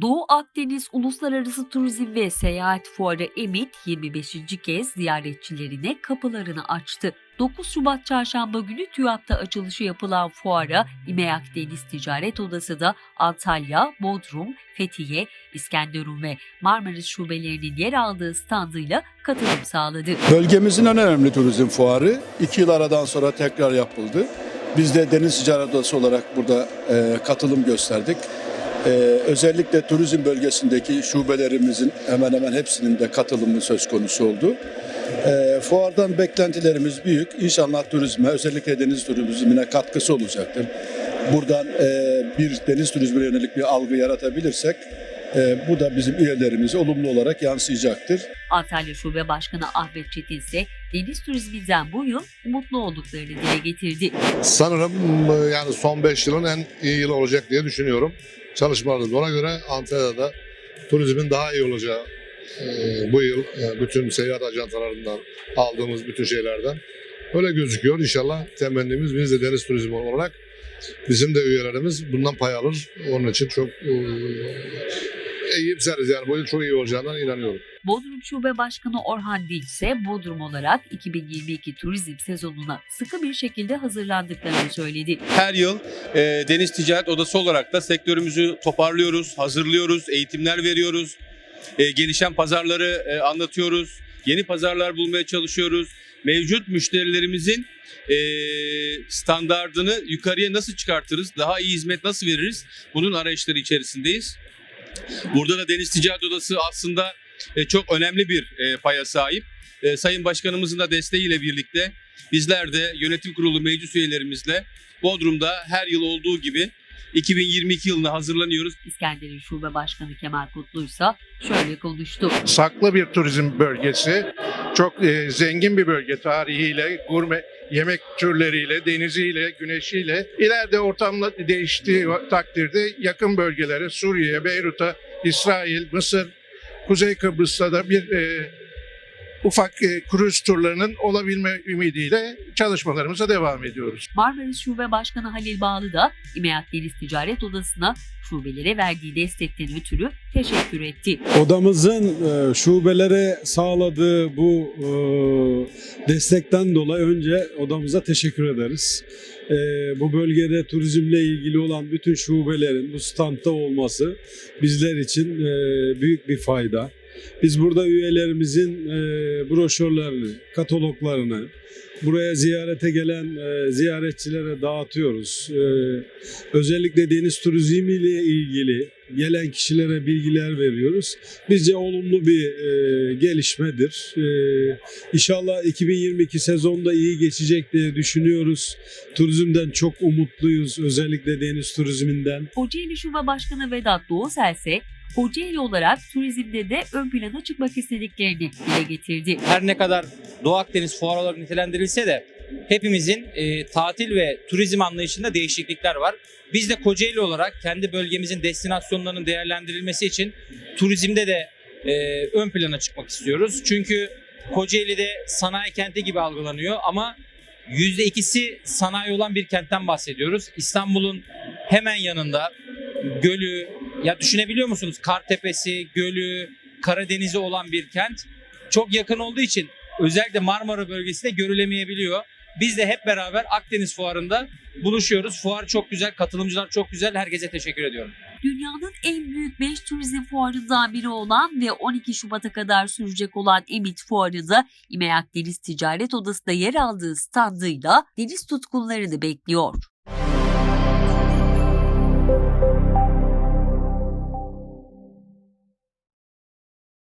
Doğu Akdeniz Uluslararası Turizm ve Seyahat Fuarı EMİT 25. kez ziyaretçilerine kapılarını açtı. 9 Şubat Çarşamba günü TÜYAP'ta açılışı yapılan fuara İMEAK Deniz Ticaret Odası da Antalya, Bodrum, Fethiye, İskenderun ve Marmaris şubelerinin yer aldığı standıyla katılım sağladı. Bölgemizin en önemli turizm fuarı iki yıl aradan sonra tekrar yapıldı. Biz de Deniz Ticaret Odası olarak burada e, katılım gösterdik. E, özellikle turizm bölgesindeki şubelerimizin hemen hemen hepsinin de katılımı söz konusu oldu. E, fuardan beklentilerimiz büyük. İnşallah turizme, özellikle deniz turizmine katkısı olacaktır. Buradan e, bir deniz turizmine yönelik bir algı yaratabilirsek e, bu da bizim üyelerimize olumlu olarak yansıyacaktır. Antalya Şube Başkanı Ahmet Çetin ise deniz turizminden bu yıl mutlu olduklarını dile getirdi. Sanırım e, yani son 5 yılın en iyi yılı olacak diye düşünüyorum. Çalışmalarımız ona göre Antalya'da turizmin daha iyi olacağı e, bu yıl e, bütün seyahat ajantalarından aldığımız bütün şeylerden öyle gözüküyor. İnşallah temennimiz biz de deniz turizmi olarak bizim de üyelerimiz bundan pay alır. Onun için çok e, iyimseriz yani bu yıl çok iyi olacağından inanıyorum. Bodrum Şube Başkanı Orhan Dil ise Bodrum olarak 2022 turizm sezonuna sıkı bir şekilde hazırlandıklarını söyledi. Her yıl e, Deniz Ticaret Odası olarak da sektörümüzü toparlıyoruz, hazırlıyoruz, eğitimler veriyoruz. E, gelişen pazarları e, anlatıyoruz. Yeni pazarlar bulmaya çalışıyoruz. Mevcut müşterilerimizin e, standardını yukarıya nasıl çıkartırız, daha iyi hizmet nasıl veririz? Bunun arayışları içerisindeyiz. Burada da Deniz Ticaret Odası aslında e, çok önemli bir e, paya sahip. E, Sayın Başkanımızın da desteğiyle birlikte bizler de yönetim kurulu meclis üyelerimizle Bodrum'da her yıl olduğu gibi 2022 yılına hazırlanıyoruz. İskenderun Şube Başkanı Kemal Kutlu ise şöyle konuştu. saklı bir turizm bölgesi. Çok e, zengin bir bölge tarihiyle, gurme yemek türleriyle, deniziyle, güneşiyle. İleride ortamla değiştiği takdirde yakın bölgelere, Suriye, Beyrut'a, İsrail, Mısır, Kuzey Kıbrıs'ta da bir e, ufak e, kruz turlarının olabilme ümidiyle çalışmalarımıza devam ediyoruz. Marmaris Şube Başkanı Halil Bağlı da İMEAK Deniz Ticaret Odası'na şubelere verdiği destekten ötürü teşekkür etti. Odamızın e, şubelere sağladığı bu e, destekten dolayı önce odamıza teşekkür ederiz. E, bu bölgede turizmle ilgili olan bütün şubelerin bu standta olması bizler için e, büyük bir fayda. Biz burada üyelerimizin e, broşürlerini, kataloglarını buraya ziyarete gelen e, ziyaretçilere dağıtıyoruz. E, özellikle deniz turizmiyle ilgili gelen kişilere bilgiler veriyoruz. Bizce olumlu bir e, gelişmedir. E, inşallah 2022 sezonda iyi geçecek diye düşünüyoruz. Turizmden çok umutluyuz. Özellikle deniz turizminden. Kocaeli Şube Başkanı Vedat Doğusel ise Kocaeli olarak turizmde de ön plana çıkmak istediklerini dile getirdi. her ne kadar Doğu Akdeniz fuar olarak nitelendirilse de hepimizin e, tatil ve turizm anlayışında değişiklikler var. Biz de Kocaeli olarak kendi bölgemizin destinasyonlarının değerlendirilmesi için turizmde de e, ön plana çıkmak istiyoruz. Çünkü Kocaeli'de sanayi kenti gibi algılanıyor ama %2'si sanayi olan bir kentten bahsediyoruz. İstanbul'un hemen yanında gölü, ya düşünebiliyor musunuz? Kartepe'si, gölü, Karadeniz'i olan bir kent çok yakın olduğu için özellikle Marmara bölgesinde görülemeyebiliyor. Biz de hep beraber Akdeniz Fuarı'nda buluşuyoruz. Fuar çok güzel, katılımcılar çok güzel. Herkese teşekkür ediyorum. Dünyanın en büyük 5 turizm fuarından biri olan ve 12 Şubat'a kadar sürecek olan Emit Fuarı'nda İMEAK Deniz Ticaret Odası'nda yer aldığı standıyla deniz tutkunlarını bekliyor.